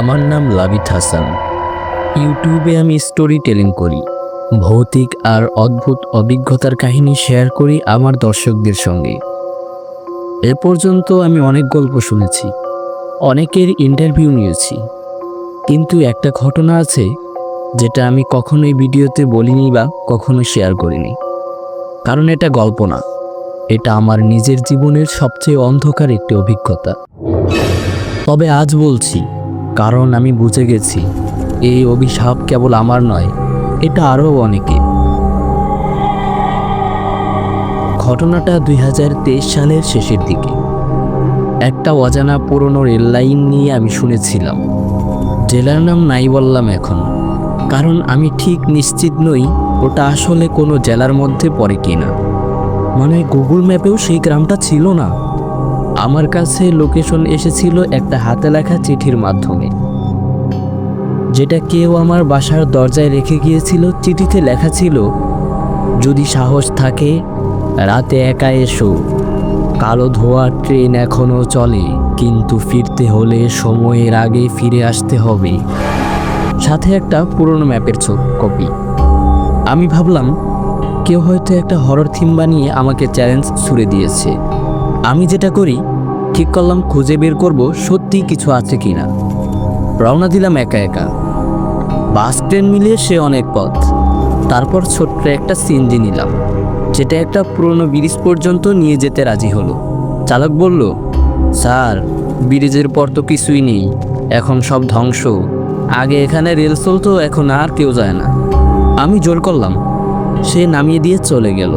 আমার নাম লাবিত হাসান। ইউটিউবে আমি স্টোরি টেলিং করি। ভৌতিক আর অদ্ভুত অভিজ্ঞতার কাহিনী শেয়ার করি আমার দর্শকদের সঙ্গে। এ পর্যন্ত আমি অনেক গল্প শুনেছি, অনেকের ইন্টারভিউ নিয়েছি। কিন্তু একটা ঘটনা আছে, যেটা আমি কখনোই ভিডিওতে বলিনি বা কখনো শেয়ার করিনি। কারণ এটা গল্প না, এটা আমার নিজের জীবনের সবচেয়ে অন্ধকার একটি অভিজ্ঞতা। তবে আজ বলছি কারণ আমি বুঝে গেছি, এই অভিশাপ কেবল আমার নয়, এটা আরও অনেকে ঘটনাটা দুই হাজার তেইশ সালের শেষের দিকে। একটা অজানা পুরনো রেললাইন নিয়ে আমি শুনেছিলাম। জেলার নাম নাই বললাম এখন। কারণ আমি ঠিক নিশ্চিত নই ওটা আসলে কোনো জেলার মধ্যে পড়ে কিনা। মানে গুগল ম্যাপেও সেই গ্রামটা ছিল না। আমার কাছে লোকেশন এসেছিল একটা হাতে লেখা চিঠির মাধ্যমে, যেটা কেউ আমার বাসার দরজায় রেখে গিয়েছিল। চিঠিতে লেখা ছিল, যদি সাহস থাকে, রাতে একা এসো। কালো ধোয়া ট্রেন এখনও চলে, কিন্তু ফিরতে হলে সময়ের আগে ফিরে আসতে হবে। সাথে একটা পুরনো ম্যাপের ছবি কপি। আমি ভাবলাম, কেউ হয়তো একটা হরর থিম বানিয়ে আমাকে চ্যালেঞ্জ ছুড়ে দিয়েছে। আমি যেটা করি, ঠিক করলাম খুঁজে বের করব সত্যি কিছু আছে কি না রওনা দিলাম একা একা। বাস, ট্রেন মিলিয়ে সে অনেক পথ। তারপর ছোট্ট একটা সিএনজি নিলাম, যেটা একটা পুরনো ব্রিজ পর্যন্ত নিয়ে যেতে রাজি হলো। চালক বলল, স্যার, ব্রিজের পর তো কিছুই নেই, এখন সব ধ্বংস। আগে এখানে রেল চলতো, এখন আর কেউ যায় না। আমি জোর করলাম। সে নামিয়ে দিয়ে চলে গেল।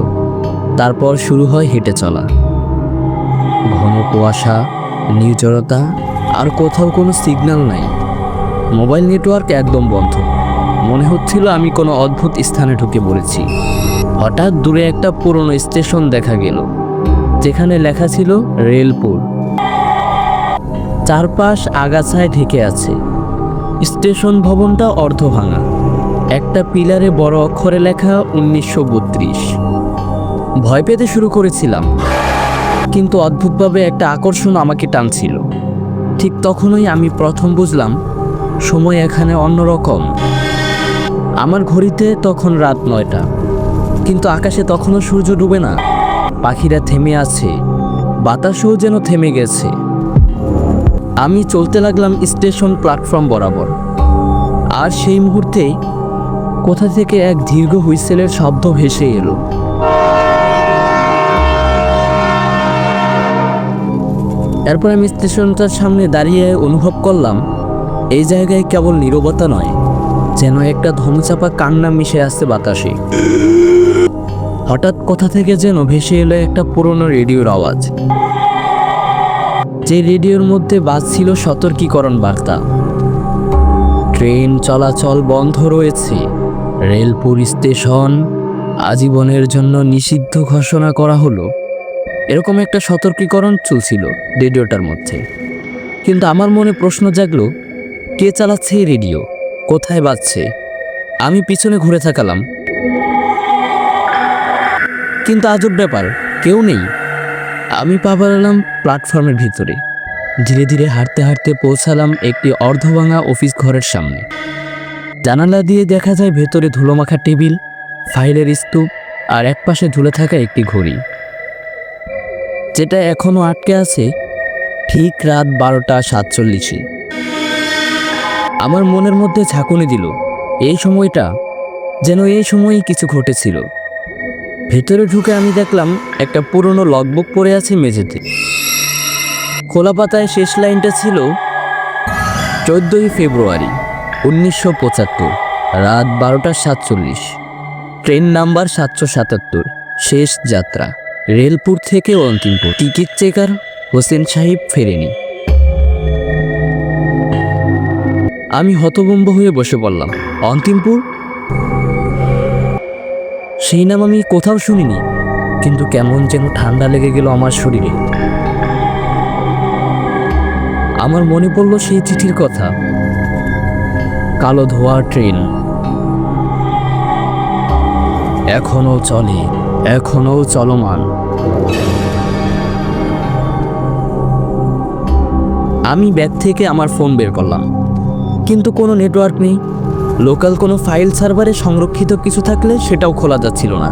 তারপর শুরু হয় হেঁটে চলা। ঘন কুয়াশা নির্জরতা আর কোথাও কোনো সিগন্যাল নাই। মোবাইল নেটওয়ার্ক একদম বন্ধ। মনে হচ্ছিল আমি কোনো অদ্ভুত স্থানে ঢুকে পড়েছি। হঠাৎ দূরে একটা পুরনো স্টেশন দেখা গেল, যেখানে লেখা ছিল রেলপুর চারপাশ আগাছায় ঢেকে আছে। স্টেশন ভবনটা অর্ধ ভাঙা একটা পিলারে বড় অক্ষরে লেখা উনিশশো বত্রিশ। ভয় পেতে শুরু করেছিলাম। কিন্তু অদ্ভুতভাবে একটা আকর্ষণ আমাকে টানছিল। ঠিক তখনই আমি প্রথম বুঝলাম, সময় এখানে অন্যরকম। আমার ঘড়িতে তখন রাত নয়টা, কিন্তু আকাশে তখনও সূর্য ডুবে না। পাখিরা থেমে আছে, বাতাসও যেন থেমে গেছে। আমি চলতে লাগলাম স্টেশন প্ল্যাটফর্ম বরাবর। আর সেই মুহূর্তেই কোথা থেকে এক দীর্ঘ হুইসেলের শব্দ ভেসে এলো। এরপর আমি স্টেশনটার সামনে দাঁড়িয়ে অনুভব করলাম, এই জায়গায় কেবল নীরবতা নয়, যেন একটা ধনুচাপা কান্না মিশে আসছে বাতাসে। হঠাৎ কোথা থেকে যেন ভেসে এলো একটা পুরনো রেডিওর আওয়াজ। যে রেডিওর মধ্যে বাজছিল সতর্কীকরণ বার্তা। ট্রেন চলাচল বন্ধ রয়েছে। রেলপুর স্টেশন আজীবনের জন্য নিষিদ্ধ ঘোষণা করা হলো। এরকম একটা সতর্কীকরণ চলছিল রেডিওটার মধ্যে। কিন্তু আমার মনে প্রশ্ন জাগলো, কে চালাচ্ছে এই রেডিও? কোথায় বাজছে? আমি পিছনে ঘুরে থাকালাম। কিন্তু আজব ব্যাপার, কেউ নেই। আমি পা বাড়ালাম প্ল্যাটফর্মের ভিতরে। ধীরে ধীরে হাঁটতে হাঁটতে পৌঁছালাম একটি অর্ধভাঙা অফিস ঘরের সামনে। জানালা দিয়ে দেখা যায় ভেতরে ধুলোমাখা টেবিল, ফাইলের স্তূপ আর একপাশে ঝুলে থাকা একটি ঘড়ি। যেটা এখনও আটকে আছে, ঠিক রাত বারোটা সাতচল্লিশে। আমার মনের মধ্যে ঝাঁকুনি দিল, এই সময়টা যেন এই সময়ই কিছু ঘটেছিল। ভেতরে ঢুকে আমি দেখলাম একটা পুরনো লগবুক পড়ে আছে মেঝেতে। খোলা পাতায় শেষ লাইনটা ছিল, চোদ্দোই ফেব্রুয়ারি, উনিশশো পঁচাত্তর, রাত বারোটা সাতচল্লিশ। ট্রেন নাম্বার সাতশো সাতাত্তর, শেষ যাত্রা। রেলপুর থেকে অন্তিমপুর। টিকিট চেকার হোসেন সাহিব ফেরেনি। আমি হতভম্ব হয়ে বসে পড়লাম। অন্তিমপুর? সেই নাম আমি কোথাও শুনিনি, কিন্তু কেমন যেন ঠান্ডা লেগে গেল আমার শরীরে। আমার মনে পড়ল সেই চিঠির কথা। কালো ধোয়া ট্রেন। এখনও চলে। এখনও চলমান। আমি ব্যাগ থেকে আমার ফোন বের করলাম। কিন্তু কোনো নেটওয়ার্ক নেই। লোকাল কোনো ফাইল সার্ভারে সংরক্ষিত কিছু থাকলে সেটাও খোলা যাচ্ছিল না।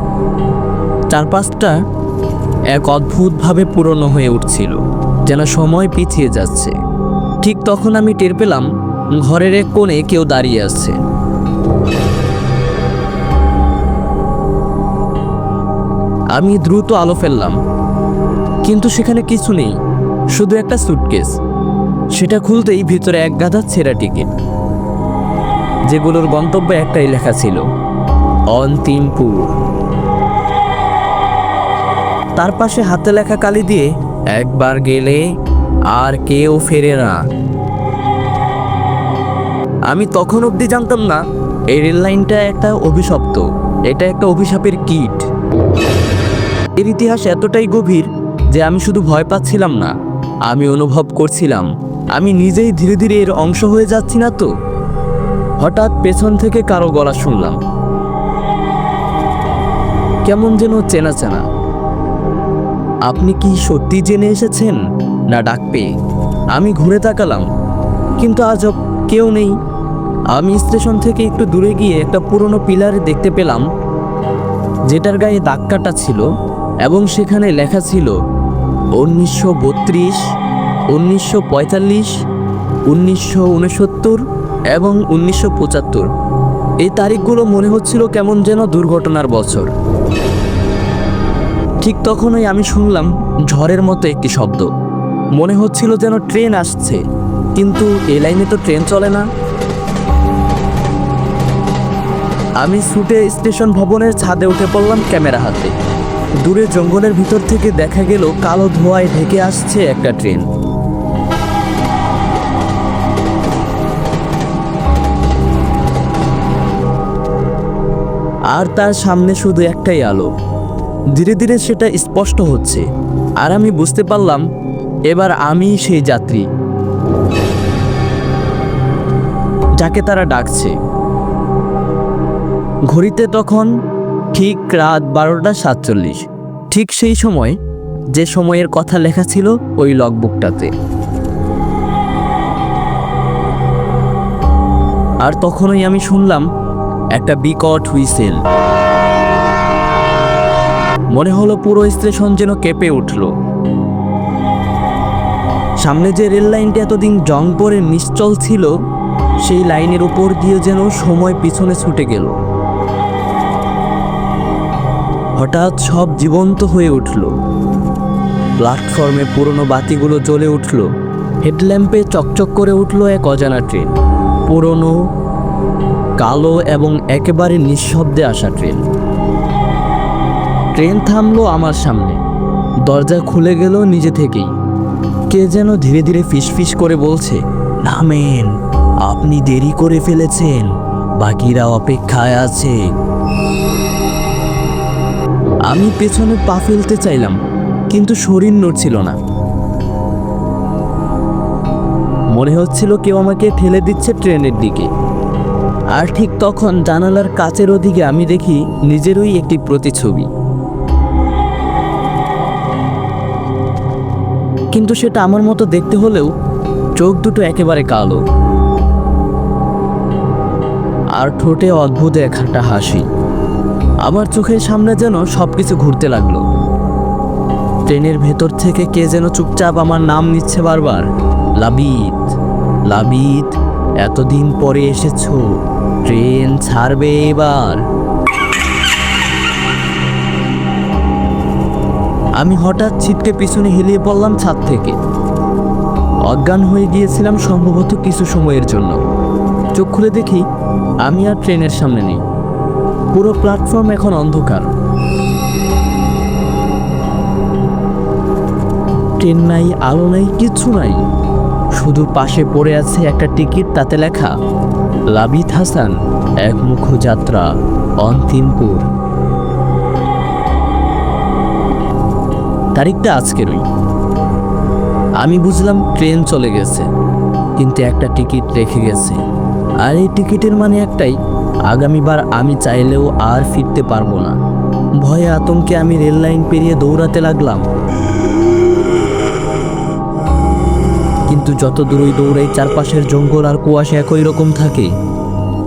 চারপাশটা এক অদ্ভুতভাবে পুরনো হয়ে উঠছিল, যেন সময় পিছিয়ে যাচ্ছে। ঠিক তখন আমি টের পেলাম, ঘরের এক কোণে কেউ দাঁড়িয়ে আছে। আমি দ্রুত আলো ফেললাম। কিন্তু সেখানে কিছু নেই, শুধু একটা সুটকেস সেটা খুলতেই ভিতরে এক গাদা ছেঁড়া টিকিট যেগুলোর গন্তব্য একটাই লেখা ছিল অন্তিমপুর তার পাশে হাতে লেখা কালি দিয়ে, একবার গেলে আর কেউ ফেরে না। আমি তখন অবধি জানতাম না, এই রেল লাইনটা একটা অভিশপ্ত। এটা একটা অভিশাপের কীট। এর ইতিহাস এতটাই গভীর যে আমি শুধু ভয় পাচ্ছিলাম না, আমি অনুভব করছিলাম। আমি নিজেই ধীরে ধীরে এর অংশ হয়ে যাচ্ছি না তো? হঠাৎ পেছন থেকে কারও গলা শুনলাম। কেমন যেন চেনা চেনা। আপনি কি সত্যি জেনে এসেছেন? না ডাক পেয়ে। আমি ঘুরে তাকালাম, কিন্তু আজব কেউ নেই। আমি স্টেশন থেকে একটু দূরে গিয়ে একটা পুরনো পিলারে দেখতে পেলাম, যেটার গায়ে দাগ কাটা ছিল। এবং সেখানে লেখা ছিল উনিশশো বত্রিশ, উনিশশো পঁয়তাল্লিশ, উনিশশো উনসত্তর এবং উনিশশো পঁচাত্তর। এই তারিখগুলো মনে হচ্ছিল কেমন যেন দুর্ঘটনার বছর। ঠিক তখনই আমি শুনলাম ঝড়ের মতো একটি শব্দ। মনে হচ্ছিল যেন ট্রেন আসছে, কিন্তু এ লাইনে তো ট্রেন চলে না। আমি ছুটে স্টেশন ভবনের ছাদে উঠে পড়লাম ক্যামেরা হাতে। দূরে জঙ্গলের ভিতর থেকে দেখা গেল কালো ধোঁয়ায় ঢেকে আসছে একটা ট্রেন। আর তার সামনে শুধু একটাই আলো। ধীরে ধীরে সেটা স্পষ্ট হচ্ছে। আর আমি বুঝতে পারলাম, এবার আমি সেই যাত্রী। যাকে তারা ডাকছে। ঘড়িতে তখন ঠিক রাত বারোটা সাতচল্লিশ। ঠিক সেই সময় যে সময়ের কথা লেখা ছিল ওই লগবুকটাতে আর তখনই আমি শুনলাম একটা বিকট হুইসেল। মনে হলো পুরো স্টেশন যেন কেঁপে উঠল। সামনে যে রেল লাইনটা এতদিন জং পরে নিশ্চল ছিল, সেই লাইনের উপর দিয়ে যেন সময় পিছনে ছুটে গেল। হঠাৎ সব জীবন্ত হয়ে উঠল। প্ল্যাটফর্মে পুরনো বাতিগুলো জ্বলে উঠল। হেডল্যাম্পে চকচক করে উঠল এক অজানা ট্রেন। পুরনো, কালো এবং একেবারে নিঃশব্দে আসা ট্রেন। ট্রেন থামলো আমার সামনে। দরজা খুলে গেল নিজে থেকেই। কে যেন ধীরে ধীরে ফিসফিস করে বলছে, নামেন, আপনি দেরি করে ফেলেছেন। বাকিরা অপেক্ষায় আছে। আমি পেছনে পা ফেলতে চাইলাম, কিন্তু শরীর নড়ছিল না। মনে হচ্ছিল কেউ আমাকে ঠেলে দিচ্ছে ট্রেনের দিকে। আর ঠিক তখন জানালার কাচের ওদিকে আমি দেখি নিজেরই একটি প্রতিছবি কিন্তু সেটা আমার মতো দেখতে হলেও চোখ দুটো একেবারে কালো। আর ঠোঁটে অদ্ভুত একটা হাসি। আমার চোখের সামনে যেন সবকিছু ঘুরতে লাগল। ট্রেনের ভেতর থেকে কে যেন চুপচাপ আমার নাম নিচ্ছে বারবার। লাবিত লাবিত এতদিন পরে এসেছ। ট্রেন ছাড়বে এবার। আমি হঠাৎ ছিটকে পিছনে হেলিয়ে পড়লাম ছাদ থেকে। অজ্ঞান হয়ে গিয়েছিলাম সম্ভবত কিছু সময়ের জন্য। চোখ খুলে দেখি, আমি আর ট্রেনের সামনে নেই। পুরো প্ল্যাটফর্ম এখন অন্ধকার। ট্রেন নাই, আলো নাই, কিচ্ছু নাই। শুধু পাশে পড়ে আছে একটা টিকিট, তাতে লেখা, লাবিত হাসান একমুখ যাত্রা, অন্তিমপুর। তারিখটা আজকেরই আমি বুঝলাম ট্রেন চলে গেছে, কিন্তু একটা টিকিট রেখে গেছে। আর এই টিকিটের মানে একটাই আগামীবার আমি চাইলেও আর ফিরতে পারব না। ভয়ে আতঙ্কে আমি রেল লাইন পেরিয়ে দৌড়াতে লাগলাম। কিন্তু যত দূরই দৌড়াই চারপাশের জঙ্গল আর কুয়াশা একই রকম থাকে।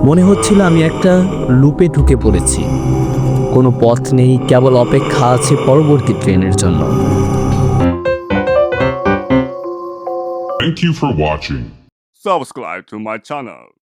মনে হচ্ছিল আমি একটা লুপে ঢুকে পড়েছি। কোনো পথ নেই কেবল অপেক্ষা আছে পরবর্তী ট্রেনের জন্য। Thank you for watching. subscribe to my channel.